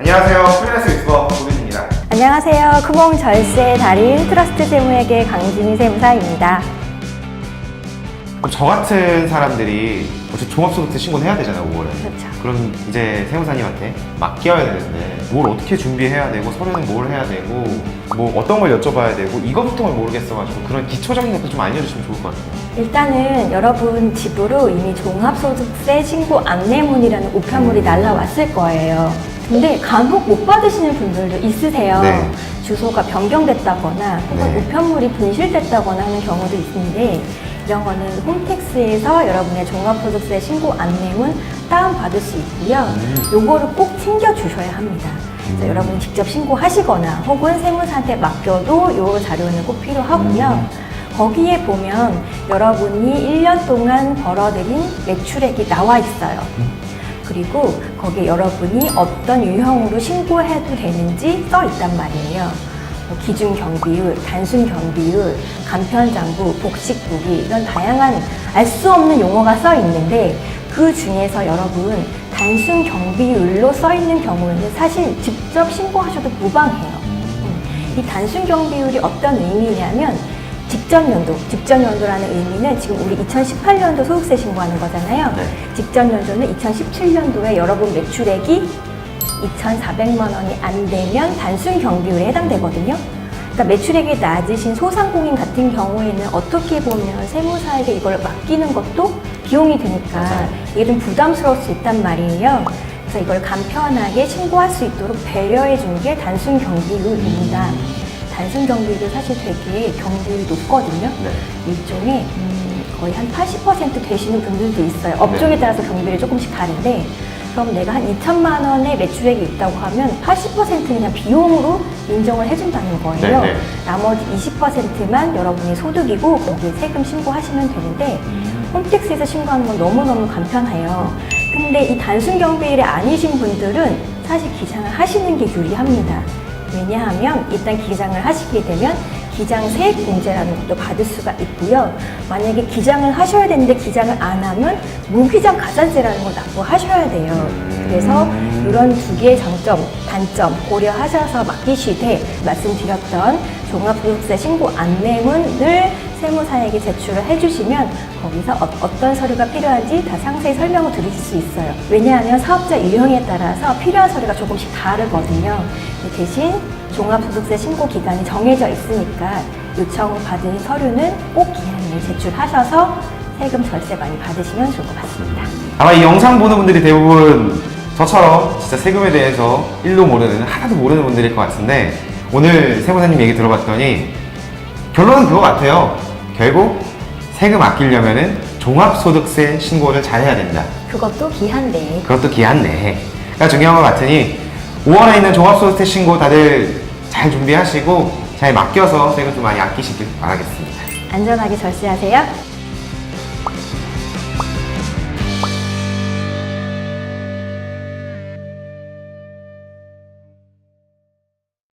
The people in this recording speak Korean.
안녕하세요. 프리랜서 유튜버 고빈입니다. 안녕하세요. 쿠봉 절세 달인 트러스트 세무회계 강진희 세무사입니다. 그럼 저 같은 사람들이 종합소득세 신고를 해야 되잖아요, 5월에. 그렇죠. 그럼 이제 세무사님한테 맡겨야 되는데 뭘 어떻게 준비해야 되고 서류는 뭘 해야 되고 뭐 어떤 걸 여쭤봐야 되고 이거부터는 모르겠어가지고 그런 기초적인 것도 좀 알려주시면 좋을 것 같아요. 일단은 여러분 집으로 이미 종합소득세 신고 안내문이라는 우편물이 날라왔을 거예요. 근데 간혹 못 받으시는 분들도 있으세요. 네. 주소가 변경됐다거나 혹은 네. 우편물이 분실됐다거나 하는 경우도 있는데 이런 거는 홈택스에서 여러분의 종합소득세 신고 안내문 다운받을 수 있고요. 음. 요거를 꼭 챙겨주셔야 합니다. 그래서 음. 여러분이 직접 신고하시거나 혹은 세무사한테 맡겨도 요 자료는 꼭 필요하고요. 음. 거기에 보면 여러분이 1년 동안 벌어들인 매출액이 나와 있어요. 그리고 거기에 여러분이 어떤 유형으로 신고해도 되는지 써 있단 말이에요. 뭐 기준 경비율, 단순 경비율, 간편장부, 복식부기 이런 다양한 알 수 없는 용어가 써 있는데 그 중에서 여러분 단순 경비율로 써 있는 경우에는 사실 직접 신고하셔도 무방해요. 음, 이 단순 경비율이 어떤 의미냐면 직전 연도, 직전 연도라는 의미는 지금 우리 2018년도 소득세 신고하는 거잖아요. 네. 직전 연도는 2017년도에 여러분 매출액이 2,400만 원이 안 되면 단순 경비율에 해당되거든요. 그러니까 매출액이 낮으신 소상공인 같은 경우에는 어떻게 보면 세무사에게 이걸 맡기는 것도 비용이. 이게 좀 부담스러울 수 있단 말이에요. 그래서 이걸 간편하게 신고할 수 있도록 배려해 준 게 단순 경비율입니다. 단순 경비율이 사실 되게 경비율이 높거든요. 네. 일종의 음, 거의 한 80% 되시는 분들도 있어요. 업종에 네. 따라서 경비율이 조금씩 다른데 그럼 내가 한 2천만 원의 매출액이 있다고 하면 80%는 그냥 비용으로 인정을 해준다는 거예요. 네, 네. 나머지 20%만 여러분의 소득이고 거기에 세금 신고하시면 되는데 홈택스에서 신고하는 건 너무너무 간편해요. 근데 이 단순 경비일이 아니신 분들은 사실 기장을 하시는 게 유리합니다. 왜냐하면 일단 기장을 하시게 되면 기장 세액 공제라는 것도 받을 수가 있고요. 만약에 기장을 하셔야 되는데 기장을 안 하면 무기장 가산세라는 걸 납부하셔야 돼요. 그래서 이런 두 개의 장점, 단점 고려하셔서 맡기시되 말씀드렸던 종합소득세 신고 안내문을 세무사에게 제출을 해주시면 거기서 어, 떤 서류가 필요한지 다 상세히 설명을 드릴 수 있어요. 왜냐하면 사업자 유형에 따라서 필요한 서류가 조금씩 다르거든요. 대신 종합소득세 신고 기간이 정해져 있으니까 요청받은 서류는 꼭 기한에 제출하셔서 세금 절세 많이 받으시면 좋을 것 같습니다. 아마 이 영상 보는 분들이 대부분 저처럼 진짜 세금에 대해서 1도 모르는, 하나도 모르는 분들일 것 같은데 오늘 세무사님 얘기 들어봤더니 결론은 그거 같아요. 결국 세금 아끼려면은 종합소득세 신고를 잘 해야 된다. 그것도 기한 내에 그것도 기한 내가 중요한 것 같으니 5월에 있는 종합소득세 신고 다들 잘 준비하시고 잘 맡겨서 세금 좀 많이 아끼시길 바라겠습니다. 안전하게 절세하세요.